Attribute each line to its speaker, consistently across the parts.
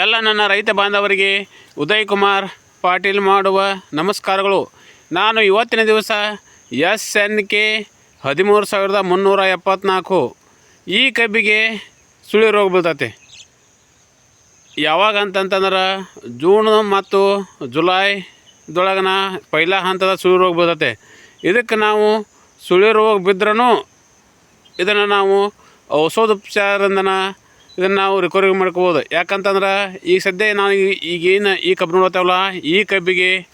Speaker 1: ಎಲ್ಲ ನನ್ನ ರೈತ ಬಾಂಧವರಿಗೆ ಉದಯ್ ಕುಮಾರ್ ಪಾಟೀಲ್ ಮಾಡುವ ನಮಸ್ಕಾರಗಳು. ನಾನು ಇವತ್ತಿನ ದಿವಸ ಎಸ್ ಎನ್ ಕೆ ಹದಿಮೂರು ಸಾವಿರದ ಮುನ್ನೂರ ಎಪ್ಪತ್ನಾಲ್ಕು. ಈ ಕಬ್ಬಿಗೆ ಸುಳಿ ರೋಗ ಬೀಳ್ತೈತೆ. ಯಾವಾಗ ಅಂತಂತಂದ್ರೆ ಜೂನ್ ಮತ್ತು ಜುಲೈದೊಳಗನ ಪೈಲ ಹಂತದ ಸುಳಿ ರೋಗ ಬೀಳ್ತೈತೆ. ಇದಕ್ಕೆ ನಾವು ಸುಳಿ ರೋಗ ಬಿದ್ರೂ ಇದನ್ನು ನಾವು ಔಷಧೋಪಚಾರದಿಂದನ ಇದನ್ನು ನಾವು ರಿಕವರಿ ಮಾಡ್ಕೋಬೋದು. ಯಾಕಂತಂದ್ರೆ ಈಗ ಸದ್ಯ ಈ- ಈಗೇನು ಈ ಕಬ್ಬು ನೋಡತ್ತೇವಲ್ಲ, ಈ ಕಬ್ಬಿಗೆ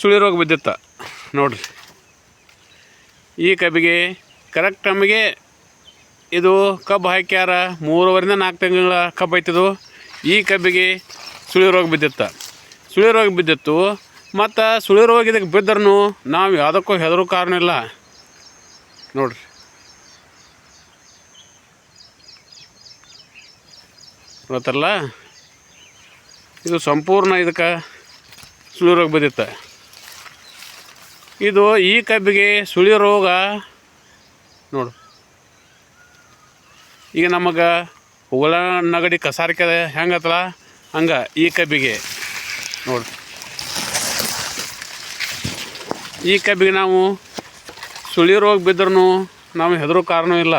Speaker 1: ಸುಳಿ ರೋಗ ಬಿದ್ದಿತ್ತ. ನೋಡ್ರಿ. ಈ ಕಬ್ಬಿಗೆ ಕರೆಕ್ಟ್ ನಮಗೆ ಇದು ಕಬ್ಬು ಹಾಕ್ಯಾರ ಮೂರುವರಿಂದ ನಾಲ್ಕು ತಿಂಗಳ ಕಬ್ಬು ಐತಿದು. ಈ ಕಬ್ಬಿಗೆ ಸುಳಿ ರೋಗ ಬಿದ್ದಿತ್ತ. ಸುಳಿ ರೋಗ ಬಿದ್ದಿತ್ತು. ಮತ್ತು ಸುಳಿ ರೋಗ ಇದಕ್ಕೆ ಬಿದ್ದರೂ ನಾವು ಯಾವುದಕ್ಕೂ ಹೆದರೋ ಕಾರಣ ಇಲ್ಲ. ನೋಡ್ರಿ. ಗೊತ್ತಲ್ಲ ಇದು ಸಂಪೂರ್ಣ ಇದಕ್ಕೆ ಸುಳಿ ರೋಗ ಬಂದಿತ್ತು ಇದು ಈ ಕಬ್ಬಿಗೆ ಸುಳಿ ರೋಗ, ನೋಡು. ಈಗ ನಮಗೆ ಹುಗಳ ನಗಡಿ, ಕಸಾರಿಕೆ ಹೆಂಗತ್ತಲ್ಲ? ಹಂಗೆ ಈ ಕಬ್ಬಿಗೆ, ನೋಡು. ಈ ಕಬ್ಬಿಗೆ ನಾವು ಸುಳಿ ರೋಗ ಬಿದ್ರೂ ನಾವು ಹೆದರೋ ಕಾರಣ ಇಲ್ಲ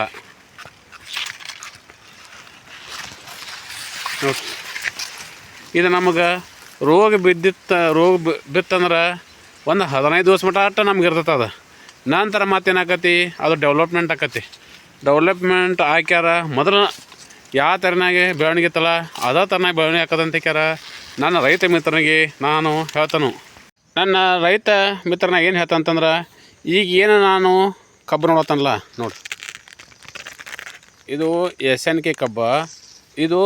Speaker 1: ಇದು ನಮಗೆ ರೋಗ ಬಿದ್ದಿತ್ತ, ರೋಗ ಬಿತ್ತಂದ್ರೆ ಒಂದು ಹದಿನೈದು ದಿವಸ ಮಟ್ಟ ಅಟ್ಟ ನಮ್ಗೆ ಇರ್ತೈತೆ ಅದು. ನಂತರ ಮತ್ತೇನಾಕತಿ? ಅದು ಡೆವಲಪ್ಮೆಂಟ್ ಆಕತಿ. ಡೆವಲಪ್ಮೆಂಟ್ ಹಾಕ್ಯಾರ ಮೊದಲು ಯಾವ ಥರನಾಗೆ ಬೆಳವಣಿಗೆ ಇತ್ತಲ್ಲ, ಅದೇ ಥರನಾಗಿ ಬೆಳವಣಿಗೆ ಹಾಕದಂತಿಕ್ಯಾರ ನನ್ನ ರೈತ ಮಿತ್ರನಿಗೆ ನಾನು ಹೇಳ್ತಾನು. ನನ್ನ ರೈತ ಮಿತ್ರನಾಗ ಏನು ಹೇಳ್ತಂತಂದ್ರೆ ಈಗ ಏನು ನಾನು ಕಬ್ಬು ನೋಡತ್ತನಲ್ಲ, ನೋಡಿ. ಇದು ಎಸ್ ಎನ್ ಕೆ ಕಬ್ಬ, ಇದು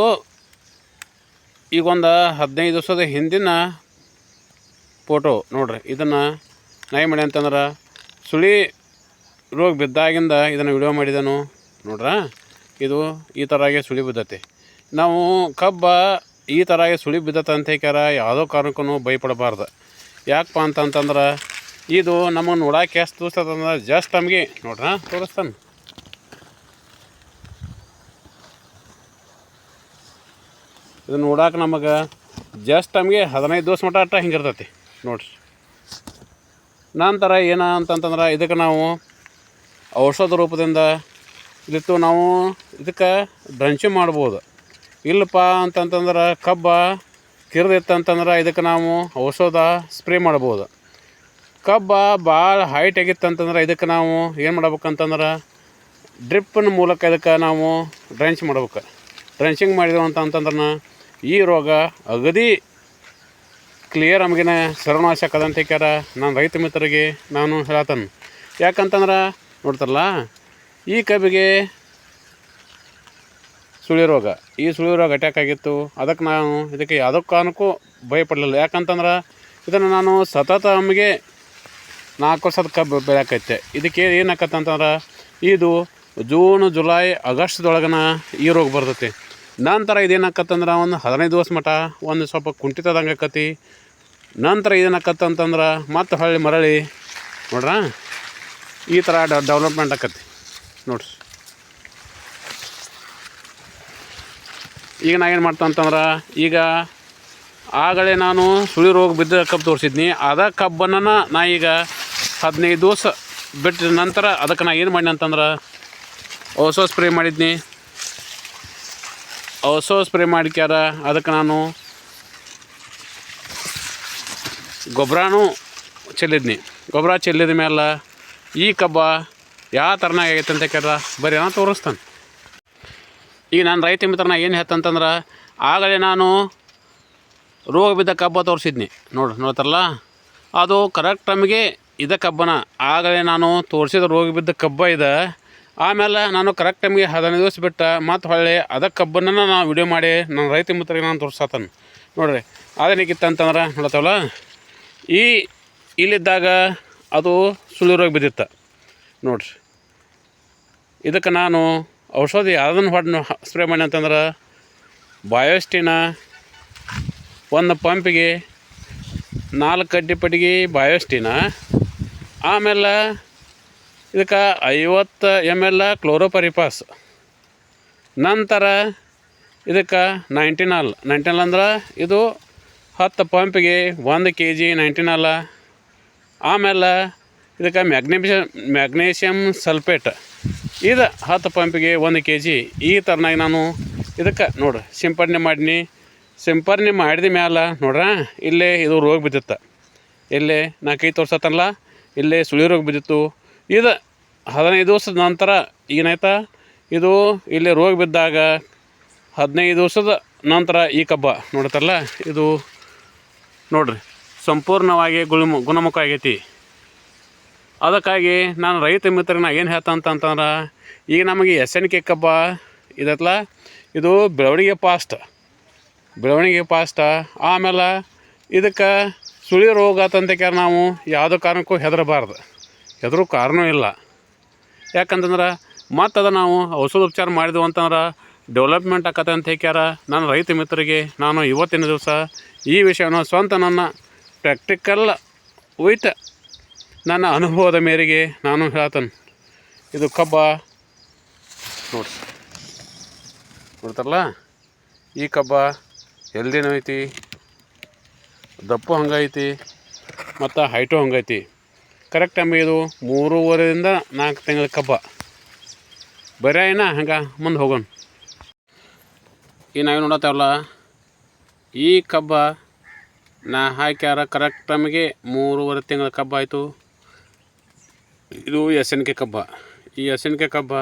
Speaker 1: ಈಗ ಒಂದು ಹದಿನೈದು ದಿವಸದ ಹಿಂದಿನ ಫೋಟೋ ನೋಡ್ರಿ. ಇದನ್ನು ನಾಯಿ ಮಾಡಿ ಅಂತಂದ್ರೆ ಸುಳಿ ರೋಗ ಬಿದ್ದಾಗಿಂದ ಇದನ್ನು ವಿಡಿಯೋ ಮಾಡಿದನು ನೋಡ್ರ? ಇದು ಈ ಥರಾಗೆ ಸುಳಿ ಬಿದ್ದತೆ. ನಾವು ಕಬ್ಬ ಈ ಥರಾಗೆ ಸುಳಿ ಬಿದ್ದತೆ ಅಂತ ಹೇಳ್ಯಾರ ಯಾವುದೋ ಕಾರಣಕ್ಕೂ ಭಯಪಡಬಾರ್ದು. ಯಾಕಪ್ಪ ಅಂತಂತಂದ್ರೆ, ಇದು ನಮಗೆ ನೋಡೋಕೆ ಎಷ್ಟು ತೋರಿಸ್ತದಂದ್ರೆ ಜಸ್ಟ್ ನಮಗೆ. ನೋಡ್ರ? ತೋರಿಸ್ತಾನೆ. ಇದು ನೋಡಕ್ಕೆ ನಮಗೆ ಜಸ್ಟ್ ನಮಗೆ ಹದಿನೈದು ದಿವಸ ಮಟ್ಟ ಅಟ್ಟ ಹಿಂಗಿರ್ತೈತಿ. ನೋಡ್ರಿ. ನಂತರ ಏನ ಅಂತಂತಂದ್ರೆ ಇದಕ್ಕೆ ನಾವು ಔಷಧ ರೂಪದಿಂದ ಇದಿತ್ತು ನಾವು ಇದಕ್ಕೆ ಡ್ರಂಚಿ ಮಾಡ್ಬೋದು. ಇಲ್ಲಪ್ಪ ಅಂತಂತಂದ್ರೆ ಕಬ್ಬ ಕಿರಿದಿತ್ತಂತಂದ್ರೆ ಇದಕ್ಕೆ ನಾವು ಔಷಧ ಸ್ಪ್ರೇ ಮಾಡ್ಬೋದು. ಕಬ್ಬ ಭಾಳ ಹೈಟ್ ಆಗಿತ್ತಂತಂದ್ರೆ ಇದಕ್ಕೆ ನಾವು ಏನು ಮಾಡ್ಬೇಕಂತಂದ್ರೆ ಡ್ರಿಪ್ಪಿನ ಮೂಲಕ ಇದಕ್ಕೆ ನಾವು ಡ್ರೆಂಚ್ ಮಾಡ್ಬೇಕು. ಡ್ರೆಂಚಿಂಗ್ ಮಾಡಿದೆವು ಅಂತ ಅಂತಂದ್ರೆ ಈ ರೋಗ ಅಗದಿ ಕ್ಲಿಯರ್ ನಮಗಿನ ಸರ್ವನಾಶ ಹೇಳ್ಯಾರ ನಾನು ರೈತ ಮಿತ್ರರಿಗೆ ನಾನು ಹೇಳತ್ತಾನೆ. ಯಾಕಂತಂದ್ರೆ ನೋಡ್ತಾರಲ್ಲ, ಈ ಕಬ್ಬಿಗೆ ಸುಳಿ ರೋಗ, ಈ ಸುಳಿ ರೋಗ ಅಟ್ಯಾಕ್ ಆಗಿತ್ತು. ಅದಕ್ಕೆ ನಾನು ಇದಕ್ಕೆ ಯಾವುದೋ ಕಾರಣಕ್ಕೂ ಭಯಪಡಲಿಲ್ಲ. ಯಾಕಂತಂದ್ರೆ ಇದನ್ನು ನಾನು ಸತತ ನಮಗೆ ನಾಲ್ಕು ವರ್ಷದ ಕಬ್ಬು ಬೆಳೆಯಾಕೈತೆ ಇದಕ್ಕೆ ಏನಾಕತ್ತಂತಂದ್ರೆ, ಇದು ಜೂನ್, ಜುಲೈ, ಆಗಸ್ಟ್ದೊಳಗನ ಈ ರೋಗ ಬರ್ತೈತಿ. ನಂತರ ಇದೇನಾಕತ್ತಂದ್ರೆ ಒಂದು ಹದಿನೈದು ದಿವಸ ಮಟ ಒಂದು ಸ್ವಲ್ಪ ಕುಂಠಿತದಂಗೆ ಆಕತಿ ನಂತರ ಇದೇನಾಕತ್ತಂತಂದ್ರೆ ಮತ್ತೆ ಹೊಳ್ಳಿ ಮರಳಿ, ನೋಡ್ರ? ಈ ಥರ ಡೆವಲಪ್ಮೆಂಟ್ ಆಕತಿ ನೋಡ್ರಿ. ಈಗ ನಾ ಏನು ಮಾಡ್ತಂತಂದ್ರೆ, ಈಗ ಆಗಲೇ ನಾನು ಸುಳಿ ರೋಗ ಬಿದ್ದ ಕಬ್ಬು ತೋರಿಸಿದ್ನಿ. ಅದ ಕಬ್ಬನ್ನು ನಾ ಈಗ ಹದಿನೈದು ದಿವಸ ಬಿಟ್ಟ ನಂತರ ಅದಕ್ಕೆ ನಾ ಏನು ಮಾಡಿ ಅಂತಂದ್ರೆ ಹೊಸ ಸ್ಪ್ರೇ ಮಾಡಿದ್ನಿ. ಔಷಧ ಸ್ಪ್ರೇ ಮಾಡಿಕ್ಯಾರ. ಅದಕ್ಕೆ ನಾನು ಗೊಬ್ಬರನೂ ಚೆಲ್ಲಿದ್ನಿ. ಗೊಬ್ಬರ ಚೆಲ್ಲಿದ ಮೇಲೆ ಈ ಕಬ್ಬ ಯಾವ ಥರನಾಗ ಆಗೈತೆ ಅಂತ ಕೇಳ್ರ, ಬರೀ ನಾನು ತೋರಿಸ್ತಾನೆ. ಈಗ ನಾನು ರೈತ ಮಿತ್ರನ ಏನು ಹೇಳ್ತಂತಂದ್ರೆ, ಆಗಲೇ ನಾನು ರೋಗ ಬಿದ್ದ ಕಬ್ಬ ತೋರಿಸಿದ್ನಿ. ನೋಡ್ರಿ ನೋಡ್ತಾರಲ್ಲ? ಅದು ಕರೆಕ್ಟ್ ಟೈಮಿಗೆ ಇದ ಕಬ್ಬನ ಆಗಲೇ ನಾನು ತೋರಿಸಿದ ರೋಗ ಬಿದ್ದ ಕಬ್ಬ ಇದೆ. ಆಮೇಲೆ ನಾನು ಕರೆಕ್ಟ್ ಟೈಮಿಗೆ ಹದಿನೈದು ದಿವಸ ಬಿಟ್ಟು ಮತ್ತು ಹೊಳ್ಳಿ, ಅದಕ್ಕೆ ಕಬ್ಬನ್ನ ನಾನು ವಿಡಿಯೋ ಮಾಡಿ ನನ್ನ ರೈತ ಮಿತ್ರರಿಗೆ ನಾನು ತೋರಿಸತ್ತೇನೆ ನೋಡ್ರಿ ಅದೇನಿಕ್ಕಿತ್ತಂತಂದ್ರೆ ನೋಡತ್ತವಲ್ಲ, ಈ ಇಲ್ಲಿದ್ದಾಗ ಅದು ಸುಳಿರೋಗಿ ಬಿದ್ದಿತ್ತು. ನೋಡಿರಿ, ಇದಕ್ಕೆ ನಾನು ಔಷಧಿ ಯಾವುದನ್ನು ಹೊಡೆದು ಸ್ಪ್ರೇ ಮಾಡಿ ಅಂತಂದ್ರೆ ಬಯೋಸ್ಟಿನ ಒಂದು ಪಂಪಿಗೆ ನಾಲ್ಕು ಅಡ್ಡಿ ಪಟ್ಟಿಗೆ ಬಾಯೋಸ್ಟಿನ ಆಮೇಲೆ ಇದಕ್ಕೆ ಐವತ್ತು ಎಂ ಎಲ್ ಕ್ಲೋರೋಪರಿಪಾಸ್ ನಂತರ ಇದಕ್ಕೆ ನೈಂಟಿನಾಲ್ ನೈಂಟಿನಾಲ್ ನೈಂಟಿನ್ ಅಂದ್ರೆ ಇದು ಹತ್ತು ಪಂಪಿಗೆ ಒಂದು ಕೆ ಜಿ ನೈಂಟಿನಾಲ ಆಮೇಲೆ ಇದಕ್ಕೆ ಮ್ಯಾಗ್ನೇಷಿಯಮ್ ಮ್ಯಾಗ್ನೇಷಿಯಮ್ ಸಲ್ಫೇಟ್ ಇದು ಹತ್ತು ಪಂಪಿಗೆ ಒಂದು ಕೆ ಜಿ ಈ ಥರನಾಗಿ ನಾನು ಇದಕ್ಕೆ ನೋಡು ಸಿಂಪಡಣೆ ಮಾಡೀನಿ. ಸಿಂಪಡಣೆ ಮಾಡಿದ ಮ್ಯಾಲ ನೋಡ್ರ, ಇಲ್ಲೇ ಇದು ರೋಗ ಬಿದ್ದಿತ್ತು. ಇಲ್ಲೇ ನಾ ಕೈ ತೋರ್ಸತ್ತಲ್ಲ ಇಲ್ಲೇ ಸುಳಿ ರೋಗ ಬಿದ್ದಿತ್ತು. ಇದು ಹದಿನೈದು ದಿವಸದ ನಂತರ ಏನಾಯ್ತಾ? ಇದು ಇಲ್ಲಿ ರೋಗ ಬಿದ್ದಾಗ ಹದಿನೈದು ದಿವಸದ ನಂತರ ಈ ಕಬ್ಬ ನೋಡ್ತಾರಲ್ಲ? ಇದು ನೋಡ್ರಿ, ಸಂಪೂರ್ಣವಾಗಿ ಗುಣಮು ಗುಣಮುಖ ಆಗೈತಿ. ಅದಕ್ಕಾಗಿ ನಾನು ರೈತ ಮಿತ್ರನ ಏನು ಹೇಳ್ತಂತಂತಂದ್ರೆ ಈಗ ನಮಗೆ ಎಸ್ ಎನ್ ಕೆ ಕಬ್ಬ ಇದೈತಲ್ಲ ಇದು ಬೆಳವಣಿಗೆ ಪಾಸ್ಟ್. ಬೆಳವಣಿಗೆ ಪಾಸ್ಟ. ಆಮೇಲೆ ಇದಕ್ಕೆ ಸುಳಿ ರೋಗ ತಂತಕ್ಕೆ ನಾವು ಯಾವುದೋ ಕಾರಣಕ್ಕೂ ಹೆದರಬಾರ್ದು. ಹೆದರೋ ಕಾರಣವೂ ಇಲ್ಲ. ಯಾಕಂತಂದ್ರೆ ಮತ್ತು ಅದು ನಾವು ಔಷಧೋಪಚಾರ ಮಾಡಿದೆವು ಅಂತಂದ್ರೆ ಡೆವಲಪ್ಮೆಂಟ್ ಆಕತ್ತೆ ಅಂತ ಹೇಳ್ಯಾರ ನಾನು ರೈತ ಮಿತ್ರರಿಗೆ ನಾನು ಇವತ್ತಿನ ದಿವಸ ಈ ವಿಷಯವನ್ನು ಸ್ವಂತ ನನ್ನ ಪ್ರಾಕ್ಟಿಕಲ್ ವಿತ್ ನನ್ನ ಅನುಭವದ ಮೇರೆಗೆ ನಾನು ಹೇಳ್ತೇನೆ. ಇದು ಕಬ್ಬ ನೋಡ್ರಿ. ನೋಡ್ತಾರಲ್ಲ? ಈ ಕಬ್ಬ ಎಲ್ದಿನೂ ಐತಿ, ದಪ್ಪು ಹಂಗೈತಿ ಮತ್ತು ಹೈಟು ಹಂಗೈತಿ ಕರೆಕ್ಟ್ ಟೈಮ್ ಇದು ಮೂರುವರೆಯಿಂದ ನಾಲ್ಕು ತಿಂಗಳ ಕಬ್ಬ. ಬರೀ ಏನ? ಹಂಗೆ ಮುಂದೆ ಹೋಗೋಣ. ಈ ನಾವೇನು ನೋಡತ್ತೇವಲ್ಲ, ಈ ಕಬ್ಬ ನಾ ಹಾಕ್ಯಾರ ಕರೆಕ್ಟ್ ಟೈಮಿಗೆ ಮೂರುವರೆ ತಿಂಗಳ ಕಬ್ಬ ಆಯಿತು. ಇದು ಎಸ್ ಎನ್ ಕೆ ಕಬ್ಬ. ಈ ಎಸ್ ಎನ್ ಕೆ ಕಬ್ಬ,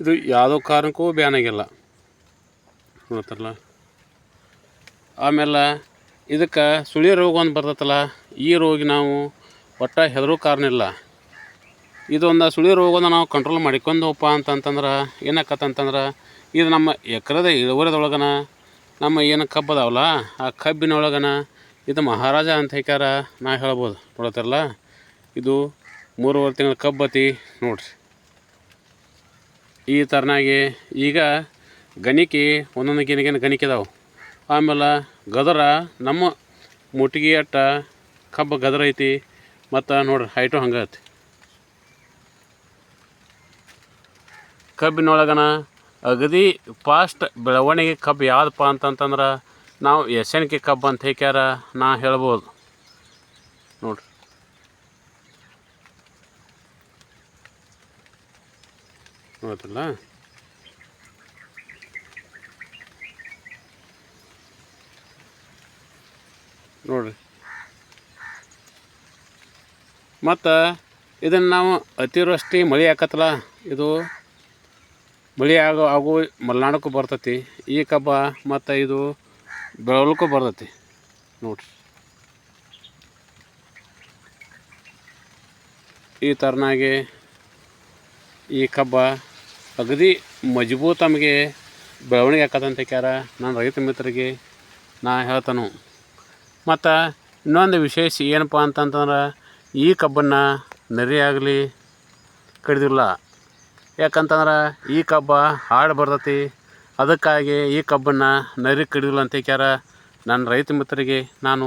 Speaker 1: ಇದು ಯಾವುದೋ ಕಾರಣಕ್ಕೂ ಬ್ಯಾನ್ ಆಗಿಲ್ಲ. ನೋಡ್ತಾರಲ್ಲ ಆಮೇಲೆ ಇದಕ್ಕೆ ಸುಳಿ ರೋಗ ಒಂದು ಬರ್ತೈತಲ್ಲ ಈ ರೋಗಿ ನಾವು ಒಟ್ಟು ಹೆದರೂ ಕಾರಣ ಇಲ್ಲ. ಇದೊಂದು ಸುಳಿ ರೋಗನ ನಾವು ಕಂಟ್ರೋಲ್ ಮಾಡಿಕೊಂಡವಪ್ಪ ಅಂತಂತಂದ್ರೆ ಏನಾಕತ್ತಂತಂದ್ರೆ ಇದು ನಮ್ಮ ಎಕರೆದ ಇಳುವರಿದೊಳಗನ ನಮ್ಮ ಏನು ಕಬ್ಬು ಅದಾವಲ್ಲ ಆ ಕಬ್ಬಿನೊಳಗನ ಇದು ಮಹಾರಾಜ ಅಂತ ಹೇಳ್ಯಾರ ನಾ ಹೇಳ್ಬೋದು. ನೋಡತ್ತಾರಲ್ಲ ಇದು ಮೂರುವರೆ ತಿಂಗಳ ಕಬ್ಬತಿ ನೋಡ್ರಿ. ಈ ಥರನಾಗಿ ಈಗ ಗಣಿಕೆ ಒಂದೊಂದು ಗಿನಿಗಿನ ಗಣಿಕೆ ಇದಾವೆ ಆಮೇಲೆ ಗದರ ನಮ್ಮ ಮುಟ್ಗಿ ಅಟ್ಟ ಕಬ್ಬು ಗದರ ಐತಿ. ಮತ್ತು ನೋಡ್ರಿ ಹೈಟು ಹಂಗೆ ಐತಿ. ಕಬ್ಬಿನೊಳಗನ ಅಗದಿ ಫಾಸ್ಟ್ ಬೆಳವಣಿಗೆ ಕಬ್ಬು ಯಾವುದಪ್ಪ ಅಂತಂತಂದ್ರೆ, ನಾವು ಎಸ್ ಎನ್ ಕೆ ಕಬ್ಬು ಅಂತ ಹೇಳ್ಯಾರ ನಾ ಹೇಳ್ಬೋದು. ನೋಡ್ರಿ. ನೋಡ್ತಲ್ಲ ನೋಡ್ರಿ. ಮತ್ತು ಇದನ್ನು ನಾವು ಅತಿವೃಷ್ಟಿ ಮಳೆ ಆಕತ್ತಲ್ಲ ಇದು ಮಳೆ ಆಗೋ ಆಗು ಮಲೆನಾಡಕ್ಕೂ ಬರ್ತೈತಿ, ಈ ಕಬ್ಬ ಮತ್ತು ಇದು ಬೆಳವಲಕ್ಕೂ ಬರ್ತೈತಿ. ನೋಡ್ರಿ. ಈ ಥರನಾಗಿ ಈ ಕಬ್ಬ ಅಗದಿ ಮಜಬೂತ್ ನಮಗೆ ಬೆಳವಣಿಗೆ ಆಕತ್ತಂತ ಕ್ಯಾರ ನನ್ನ ರೈತ ಮಿತ್ರರಿಗೆ ನಾ ಹೇಳ್ತಾನು. ಮತ್ತು ಇನ್ನೊಂದು ವಿಶೇಷ ಏನಪ್ಪ ಅಂತಂತಂದ್ರೆ ಈ ಕಬ್ಬನ್ನು ನರಿ ಆಗಲಿ ಕಡಿದಿಲ್ಲ. ಯಾಕಂತಂದ್ರೆ ಈ ಕಬ್ಬ ಹಾಡು ಬರ್ತೈತಿ. ಅದಕ್ಕಾಗಿ ಈ ಕಬ್ಬನ್ನು ನರಿ ಕಡಿದಿಲ್ಲ ಅಂತ ಕ್ಯಾರ ನನ್ನ ರೈತ ಮಿತ್ರರಿಗೆ ನಾನು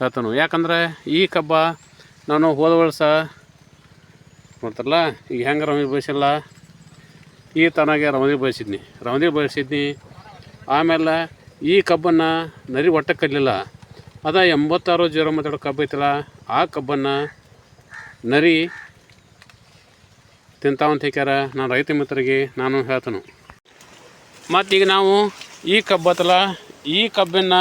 Speaker 1: ಹೇಳ್ತಾನು. ಯಾಕಂದ್ರೆ ಈ ಕಬ್ಬ ನಾನು ಹೋದ ವರ್ಷ ನೋಡ್ತಾರಲ್ಲ, ಈಗ ಹೆಂಗೆ ರಮದಿ ಬಯಸಿಲ್ಲ ಈ ತನಗೆ ರಮದಿ ಬಯಸಿದ್ನಿ ರಮದಿ ಬಯಸಿದ್ನಿ ಆಮೇಲೆ ಈ ಕಬ್ಬನ್ನು ನರಿ ಒಟ್ಟಕ್ಕೆ ಕದಲಿಲ್ಲ ಅದ ಎಂಬತ್ತಾರು ಜೀರೋ ಮಾತಾಡೋ ಕಬ್ಬು ಐತಲ್ಲ, ಆ ಕಬ್ಬನ್ನು ನರಿ ತಿಂತಾವಂತ ಹೇಳ್ಯಾರ ನಾನು ರೈತ ಮಿತ್ರರಿಗೆ ನಾನು ಹೇಳ್ತಾನು. ಮತ್ತೀಗ ನಾವು ಈ ಕಬ್ಬು ಐತಲ್ಲ, ಈ ಕಬ್ಬಿನ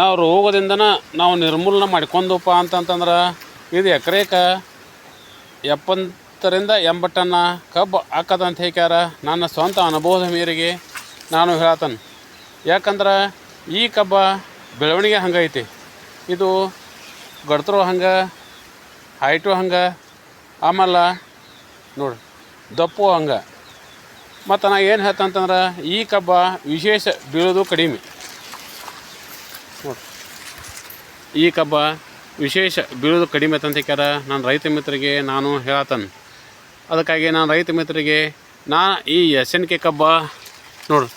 Speaker 1: ನಾವು ರೋಗದಿಂದನ ನಾವು ನಿರ್ಮೂಲನೆ ಮಾಡ್ಕೊಂಡಪ್ಪ ಅಂತಂತಂದ್ರೆ ಇದು ಎಕರೆಗೆ ಎಪ್ಪತ್ತರಿಂದ ಎಂಬತ್ತನ್ನ ಕಬ್ಬು ಹಾಕದಂತ ಹೇಳ್ಯಾರ ನನ್ನ ಸ್ವಂತ ಅನುಭವದ ಮೇರೆಗೆ ನಾನು ಹೇಳ್ತಾನೆ. ಯಾಕಂದ್ರೆ ಈ ಕಬ್ಬ ಬೆಳವಣಿಗೆ ಹಂಗೈತಿ ಇದು ಗಡ್ತರು ಹಂಗೆ, ಹೈಟು ಹಂಗೆ, ಆಮೇಲೆ ನೋಡಿ ದಪ್ಪು ಹಂಗೆ. ಮತ್ತು ನಾ ಏನು ಹೇಳ್ತಂತಂದ್ರೆ ಈ ಕಬ್ಬ ವಿಶೇಷ ಬೀಳೋದು ಕಡಿಮೆ. ನೋಡಿ. ಈ ಕಬ್ಬ ವಿಶೇಷ ಬೀಳೋದು ಕಡಿಮೆ ಅಂತ ಕ್ಯಾರ ನಾನು ರೈತ ಮಿತ್ರರಿಗೆ ನಾನು ಹೇಳತ್ತೇನೆ ಅದಕ್ಕಾಗಿ ನಾನು ರೈತ ಮಿತ್ರರಿಗೆ, ನಾ ಈ ಎಸ್ ಎನ್ ಕೆ ಕಬ್ಬ ನೋಡು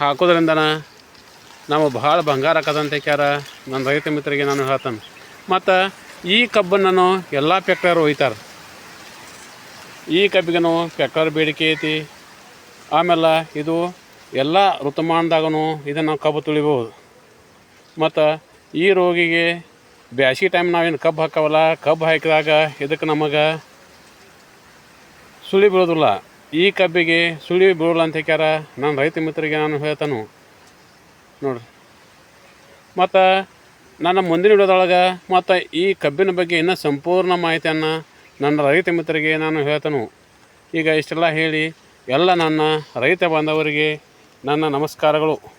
Speaker 1: ಹಾಕೋದ್ರಿಂದನ ನಾವು ಭಾಳ ಬಂಗಾರ ಹಾಕದಂತೆ ಕ್ಯಾರ. ನನ್ನ ರೈತ ಮಿತ್ರರಿಗೆ ನಾನು ಹೇಳ್ತಾನೆ. ಮತ್ತು ಈ ಕಬ್ಬನ್ನು ಎಲ್ಲ ಫ್ಯಾಕ್ಟರ್ ಒಯ್ತಾರೆ. ಈ ಕಬ್ಬಿಗೂ ಫ್ಯಾಕ್ಟರ್ ಬೇಡಿಕೆ ಐತಿ. ಆಮೇಲೆ ಇದು ಎಲ್ಲ ಋತುಮಾನದಾಗೂ ಇದನ್ನು ಕಬ್ಬು ತುಳಿಬೋದು ಮತ್ತು ಈ ರೋಗಿಗೆ ಬ್ಯಾಸಿ ಟೈಮ್ ನಾವೇನು ಕಬ್ಬು ಹಾಕವಲ್ಲ, ಕಬ್ಬು ಹಾಕಿದಾಗ ಇದಕ್ಕೆ ನಮಗೆ ಸುಳಿ ಬೀಳೋದಿಲ್ಲ. ಈ ಕಬ್ಬಿಗೆ ಸುಳಿ ಬೀಳಲ್ಲ ಅಂತ ಹೇಳ್ಯಾರ ನನ್ನ ರೈತ ಮಿತ್ರರಿಗೆ ನಾನು ಹೇಳ್ತಾನು. ನೋಡ್ರಿ. ಮತ್ತು ನನ್ನ ಮುಂದಿನ ವಿಡಿಯೋದೊಳಗೆ ಮತ್ತು ಈ ಕಬ್ಬಿನ ಬಗ್ಗೆ ಇನ್ನೂ ಸಂಪೂರ್ಣ ಮಾಹಿತಿಯನ್ನು ನನ್ನ ರೈತ ಮಿತ್ರರಿಗೆ ನಾನು ಹೇಳ್ತಾನು. ಈಗ ಇಷ್ಟೆಲ್ಲ ಹೇಳಿ ಎಲ್ಲ ನನ್ನ ರೈತ ಬಾಂಧವರಿಗೆ ನನ್ನ ನಮಸ್ಕಾರಗಳು.